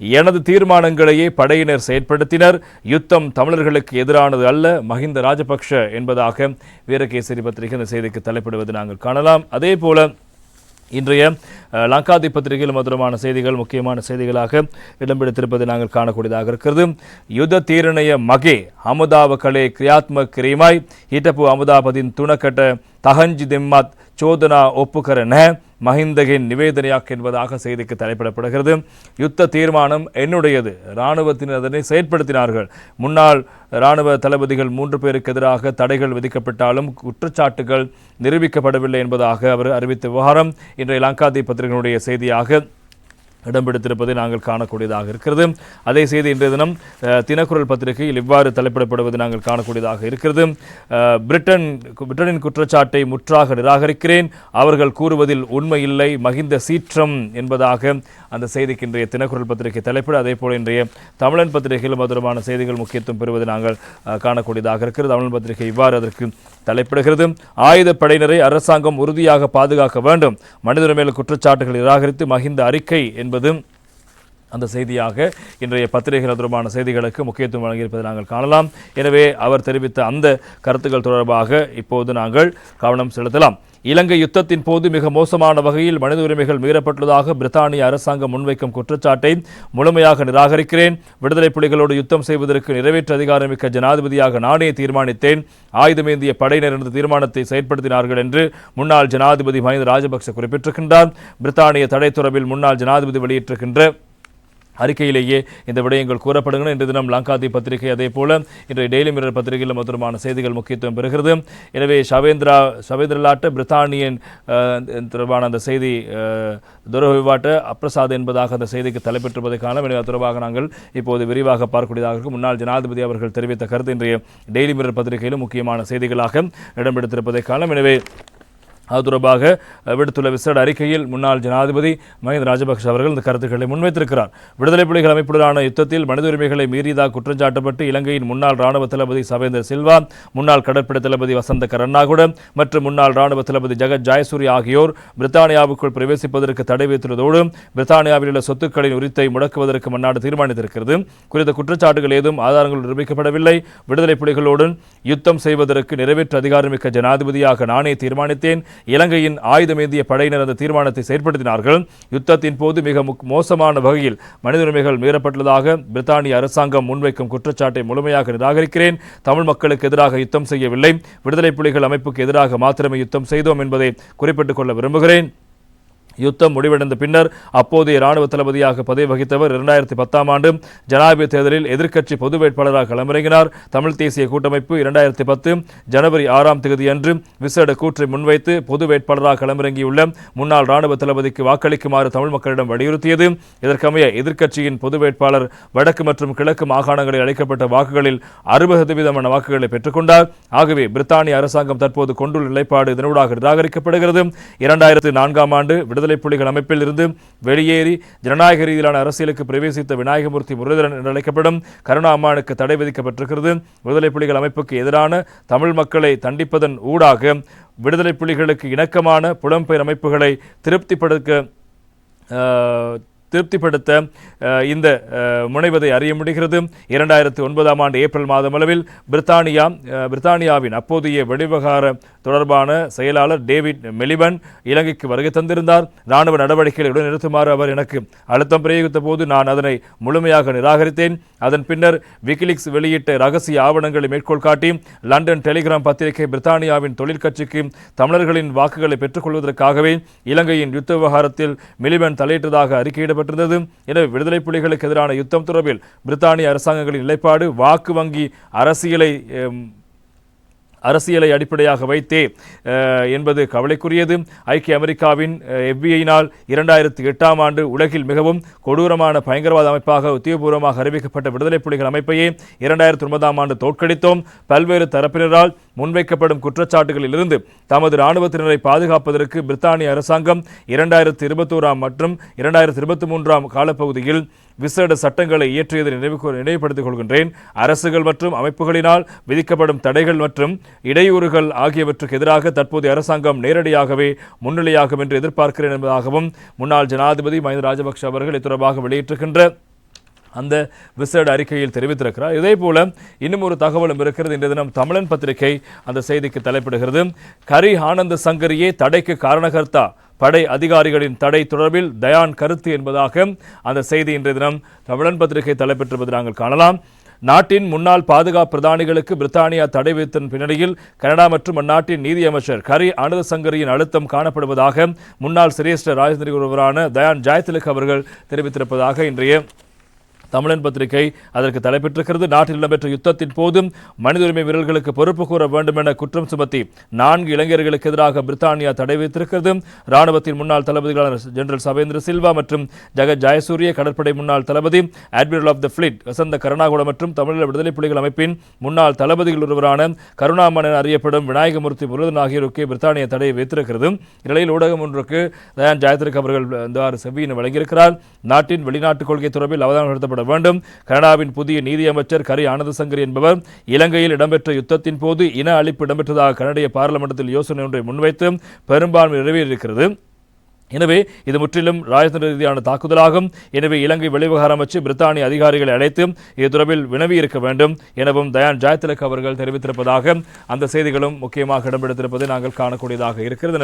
எனது தீர்மானங்களையே படையினர் செயற்படுத்தினர். யுத்தம் தமிழர்களுக்கு எதிரானது அல்ல மஹிந்த ராஜபக்ஷ என்பதாக வீரகேசரி பத்திரிகை இந்த செய்திக்கு தலைப்பிடுவது நாங்கள் காணலாம். அதே போல இன்றைய லங்காதி பத்திரிகையில் மதுரமான செய்திகள் முக்கியமான செய்திகளாக இடம்பெடுத்திருப்பதை நாங்கள் காணக்கூடியதாக இருக்கிறது. யுத்த தீரணைய மகே அமுதாவ கலே கிரியாத்ம கிரீமாய் ஹிட்டப்பு அமுதாபதின் துணக்கட்ட தகஞ்சி திம்மாத் சோதனா ஒப்புக்கரன மஹிந்தகின் நிவேதனையாக் என்பதாக செய்திக்கு தலைப்பிடப்படுகிறது. யுத்த தீர்மானம் என்னுடையது? இராணுவத்தினர் அதனை செயற்படுத்தினார்கள். முன்னாள் இராணுவ தளபதிகள் மூன்று பேருக்கு எதிராக தடைகள் விதிக்கப்பட்டாலும் குற்றச்சாட்டுகள் நிரூபிக்கப்படவில்லை என்பதாக அவர் அறிவித்த விவகாரம் இன்றைய லங்காதி பத்திரிகையினுடைய செய்தியாக இடம்பெடுத்திருப்பதை நாங்கள் காணக்கூடியதாக இருக்கிறது. அதே செய்தி இன்றைய தினம் தினக்குரல் பத்திரிகையில் இவ்வாறு தலைப்பிடப்படுவது நாங்கள் காணக்கூடியதாக இருக்கிறது. பிரிட்டன் பிரிட்டனின் குற்றச்சாட்டை முற்றாக நிராகரிக்கிறேன். அவர்கள் கூறுவதில் உண்மை இல்லை மகிந்த சீற்றம் என்பதாக அந்த செய்திக்கு இன்றைய தினக்குரல் பத்திரிகை தலைப்பிட அதே போல இன்றைய தமிழன் பத்திரிகையில் மதுரமான செய்திகள் முக்கியத்துவம் பெறுவது நாங்கள் காணக்கூடியதாக இருக்கிறது. தமிழன் பத்திரிகை இவ்வாறு அதற்கு தலைப்பிடுகிறது. ஆயுதப்படையினரை அரசாங்கம் உறுதியாக பாதுகாக்க வேண்டும். மனிதர் மேல் குற்றச்சாட்டுகளை நிராகரித்து மகிந்த அறிக்கை என்பது என்பதும் அந்த செய்தியாக இன்றைய பத்திரிகைகள் தொடர்பான செய்திகளுக்கு முக்கியத்துவம் வழங்கியிருப்பதை நாங்கள் காணலாம். எனவே அவர் தெரிவித்த அந்த கருத்துக்கள் தொடர்பாக இப்போது நாங்கள் கவனம் செலுத்தலாம். இலங்கை யுத்தத்தின் போது மிக மோசமான வகையில் மனித உரிமைகள் மீறப்பட்டுள்ளதாக பிரித்தானிய அரசாங்கம் முன்வைக்கும் குற்றச்சாட்டை முழுமையாக நிராகரிக்கிறேன். விடுதலை புலிகளோடு யுத்தம் செய்வதற்கு நிறைவேற்று அதிகாரமிக்க ஜனாதிபதியாக நானே தீர்மானித்தேன். ஆயுதமேந்திய படையினர் இந்த தீர்மானத்தை செயற்படுத்தினார்கள் என்று முன்னாள் ஜனாதிபதி மஹிந்த ராஜபக்ச குறிப்பிட்டிருக்கின்றார். பிரித்தானிய தடை தொடர்பில் முன்னாள் ஜனாதிபதி வெளியிட்டிருக்கின்ற அறிக்கையிலேயே இந்த விடயங்கள் கூறப்படுகின்றன. இன்று தினம் லங்காதி பத்திரிகை அதே போல இன்றைய டெய்லி மிரர் பத்திரிகையில் மதுரமான செய்திகள் முக்கியத்துவம் பெறுகிறது. எனவே ஷவேந்திரா ஷவேந்திரலாட்ட பிரித்தானியன் தொடர்பான அந்த செய்தி துரவிவாட்ட அப்ரசாத் என்பதாக அந்த செய்திக்கு தலைப்பெற்றிருப்பதை காணலாம் எனவே அது தொடர்பாக நாங்கள் இப்போது விரிவாக பார்க்கக்கூடியதாக இருக்கும். முன்னாள் ஜனாதிபதி அவர்கள் தெரிவித்த கருத்து இன்றைய டெய்லி மிரர் பத்திரிகையிலும் முக்கியமான செய்திகளாக இடம்பெடுத்திருப்பதை காணலாம் எனவே அது தொடர்பாக விடுத்துள்ள விசேட அறிக்கையில் முன்னாள் ஜனாதிபதி மஹிந்த ராஜபக்ஷ அவர்கள் இந்த கருத்துக்களை முன்வைத்திருக்கிறார். விடுதலை புலிகள் அமைப்புடனான யுத்தத்தில் மனித உரிமைகளை மீறியதாக குற்றஞ்சாட்டப்பட்டு இலங்கையின் முன்னாள் ராணுவ தளபதி சவேந்தர் சில்வா முன்னாள் கடற்படை தளபதி வசந்த கரண்ணாகுடன் மற்றும் முன்னாள் ராணுவ தளபதி ஜெகத் ஜாயசூரி ஆகியோர் பிரித்தானியாவுக்குள் பிரவேசிப்பதற்கு தடை வைத்துள்ளதோடு பிரித்தானியாவில் உள்ள சொத்துக்களின் உரித்தை முடக்குவதற்கு மன்னாடு தீர்மானித்திருக்கிறது. குறித்த குற்றச்சாட்டுகள் ஏதும் ஆதாரங்கள் நிரூபிக்கப்படவில்லை. விடுதலை புலிகளுடன் யுத்தம் செய்வதற்கு நிறைவேற்று அதிகாரமிக்க ஜனாதிபதியாக நானே தீர்மானித்தேன். இலங்கையின் ஆயுதமேந்திய படையினர் அந்த தீர்மானத்தை செயற்படுத்தினார்கள். யுத்தத்தின் போது மிக மோசமான வகையில் மனித உரிமைகள் மீறப்பட்டுள்ளதாக பிரித்தானிய அரசாங்கம் முன்வைக்கும் குற்றச்சாட்டை முழுமையாக நிராகரிக்கிறேன். தமிழ் மக்களுக்கு எதிராக யுத்தம் செய்யவில்லை. விடுதலை புலிகள் அமைப்புக்கு எதிராக மாத்திரமே யுத்தம் செய்தோம் என்பதை குறிப்பிட்டுக் கொள்ள விரும்புகிறேன். யுத்தம் முடிவடைந்த பின்னர் அப்போதைய ராணுவ தளபதியாக பதவி வகித்தவர் இரண்டாயிரத்தி பத்தாம் ஆண்டு. ஜனாதிபதி தேர்தலில் எதிர்க்கட்சி பொது வேட்பாளராக களமிறங்கினார். தமிழ் தேசிய கூட்டமைப்பு இரண்டாயிரத்தி பத்து ஜனவரி ஆறாம் தேதி அன்று விசேட கூற்றை முன்வைத்து பொது வேட்பாளராக களமிறங்கியுள்ள முன்னாள் ராணுவ தளபதிக்கு வாக்களிக்குமாறு தமிழ் மக்களிடம் வலியுறுத்தியது. இதற்கமைய எதிர்க்கட்சியின் பொது வேட்பாளர் வடக்கு மற்றும் கிழக்கு மாகாணங்களில் அளிக்கப்பட்ட வாக்குகளில் அறுபது சதவீதமான வாக்குகளை பெற்றுக்கொண்டார். ஆகவே பிரித்தானிய அரசாங்கம் தற்போது கொண்டுள்ள நிலைப்பாடு இதனூடாக நிராகரிக்கப்படுகிறது. இரண்டாயிரத்து நான்காம் ஆண்டு விடுதலை புலிகள் அமைப்பில் இருந்து வெளியேறி ஜனநாயக ரீதியிலான அரசியலுக்கு பிரவேசித்த விநாயகமூர்த்தி முரளிதரன் என்று அழைக்கப்படும் கருணா அம்மானுக்கு தடை விதிக்கப்பட்டிருக்கிறது. விடுதலை புலிகள் அமைப்புக்கு எதிரான தமிழ் மக்களை தண்டிப்பதன் ஊடாக விடுதலை புலிகளுக்கு இணக்கமான புலம்பெயர் அமைப்புகளை திருப்திப்படுத்த திருப்திப்படுத்த இந்த முனைவதை அறிய முடிகிறது. இரண்டாயிரத்தி ஒன்பதாம் ஆண்டு ஏப்ரல் மாதம் அளவில் பிரித்தானியா பிரித்தானியாவின் அப்போதைய வெளிவகார தொடர்பான செயலாளர் டேவிட் மெலிபன் இலங்கைக்கு வருகை தந்திருந்தார். ராணுவ நடவடிக்கைகளை நிறுத்துமாறு அவர் எனக்கு அழுத்தம் பிரயோகித்த போது நான் அதனை முழுமையாக நிராகரித்தேன். அதன் பின்னர் விக்கிலிக்ஸ் வெளியிட்ட ரகசிய ஆவணங்களை மேற்கோள் காட்டி லண்டன் டெலிகிராம் பத்திரிகை பிரித்தானியாவின் தொழிற்கட்சிக்கு தமிழர்களின் வாக்குகளை பெற்றுக்கொள்வதற்காகவே இலங்கையின் யுத்த விவகாரத்தில் மிலிபன் தலையிட்டதாக அறிக்கையிடப்பட்டிருந்தது எனவே விடுதலை புலிகளுக்கு எதிரான யுத்தம் தொடர்பில் பிரித்தானிய அரசாங்கங்களின் நிலைப்பாடு வாக்கு வங்கி அரசியலை அரசியலை அடிப்படையாக வைத்தே என்பது கவலைக்குரியது. ஐக்கிய அமெரிக்காவின் எஃபிஐனால் இரண்டாயிரத்தி எட்டாம் ஆண்டு உலகில் மிகவும் கொடூரமான பயங்கரவாத அமைப்பாக உத்தியோகபூர்வமாக அறிவிக்கப்பட்ட விடுதலை புலிகள் அமைப்பையே இரண்டாயிரத்தி ஒன்பதாம் ஆண்டு தோற்கடித்தோம். பல்வேறு தரப்பினரால் முன்வைக்கப்படும் குற்றச்சாட்டுகளிலிருந்து தமது இராணுவத்தினரை பாதுகாப்பதற்கு பிரித்தானிய அரசாங்கம் இரண்டாயிரத்தி இருபத்தோராம் மற்றும் இரண்டாயிரத்தி இருபத்தி மூன்றாம் காலப்பகுதியில் விசேட சட்டங்களை இயற்றியதை நினைவு நினைவுபடுத்திக் கொள்கின்றேன் அரசுகள் மற்றும் அமைப்புகளினால் விதிக்கப்படும் தடைகள் மற்றும் இடையூறுகள் ஆகியவற்றுக்கு எதிராக தற்போதைய அரசாங்கம் நேரடியாகவே முன்னிலையாகும் என்று எதிர்பார்க்கிறேன் என்பதாகவும் முன்னாள் ஜனாதிபதி மஹிந்த ராஜபக்ஷ அவர்கள் இத்தொடர்பாக வெளியிட்டிருக்கின்ற அந்த விசேட அறிக்கையில் தெரிவித்திருக்கிறார். இதே போல இன்னும் ஒரு தகவலும் இருக்கிறது. இன்றைய தினம் தமிழன் பத்திரிகை அந்த செய்திக்கு தலைப்பிடுகிறது. கரி ஆனந்த சங்கரியே தடைக்கு காரணகர்த்தா? படை அதிகாரிகளின் தடை தொடர்பில் தயான் கருத்து என்பதாக அந்த செய்தி இன்றைய தினம் தமிழன் பத்திரிகை தலைப்பெற்றிருப்பதை நாங்கள் காணலாம். நாட்டின் முன்னாள் பாதுகாப்பு பிரதானிகளுக்கு பிரித்தானியா தடை விதித்தன் பின்னணியில் கனடா மற்றும் அந்நாட்டின் நீதியமைச்சர் கரி அனுதசங்கரியின் அழுத்தம் காணப்படுவதாக முன்னாள் சிரேஷ்ட ராஜதந்திரி ஒருவரான தயான் ஜாயதிலக் அவர்கள் தெரிவித்திருப்பதாக இன்றைய தமிழன் பத்திரிகை அதற்கு தலைப்பெற்றிருக்கிறது. நாட்டில் இடம்பெற்ற யுத்தத்தின் போதும் மனித உரிமை வீரர்களுக்கு பொறுப்பு கூற வேண்டும் என குற்றம் சுமத்தி நான்கு இளைஞர்களுக்கு எதிராக பிரித்தானியா தடை வைத்திருக்கிறது ராணுவத்தின் முன்னாள் தளபதிகளான ஜெனரல் சவேந்திர சில்வா மற்றும் ஜெகத் ஜெயசூரிய கடற்படை முன்னாள் தளபதி admiral of the fleet Wasantha Karannagoda மற்றும் தமிழக விடுதலை புலிகள் அமைப்பின் முன்னாள் தளபதிகள் ஒருவரான கருணாமன் என அறியப்படும் விநாயகமூர்த்தி முருகன் ஆகியோருக்கு பிரித்தானியா தடையை வைத்திருக்கிறது இந்நிலையில் ஊடகம் ஒன்றுக்கு தயான் ஜாயத்திற்கு அவர்கள் இந்த வழங்கியிருக்கிறார். நாட்டின் வெளிநாட்டு கொள்கை தொடர்பில் அவதானம் செலுத்தப்பட வேண்டும். கனடாவின் புதிய நீதியமைச்சர் கரி ஆனந்தசங்கர் என்பவர் இலங்கையில் இடம்பெற்ற யுத்தத்தின் போது இன அழிப்பு இடம்பெற்றதாக கனடிய பாராளுமன்றத்தில் யோசனை ஒன்றை முன்வைத்து பெரும்பான்மை நிறைவேறியிருக்கிறது. எனவே இது முற்றிலும் ராஜதந்திர ரீதியான தாக்குதலாகும். எனவே இலங்கை வெளிவிவகார அமைச்சு பிரித்தானிய அதிகாரிகளை அழைத்து இது தொடர்பில் வினவி இருக்க வேண்டும் எனவும் தயான் ஜாயதிலக் அவர்கள் தெரிவித்திருப்பதாக அந்த செய்திகளும் முக்கியமாக இடம்பெடுத்திருப்பதை நாங்கள் காணக்கூடியதாக இருக்கிறது. எனவே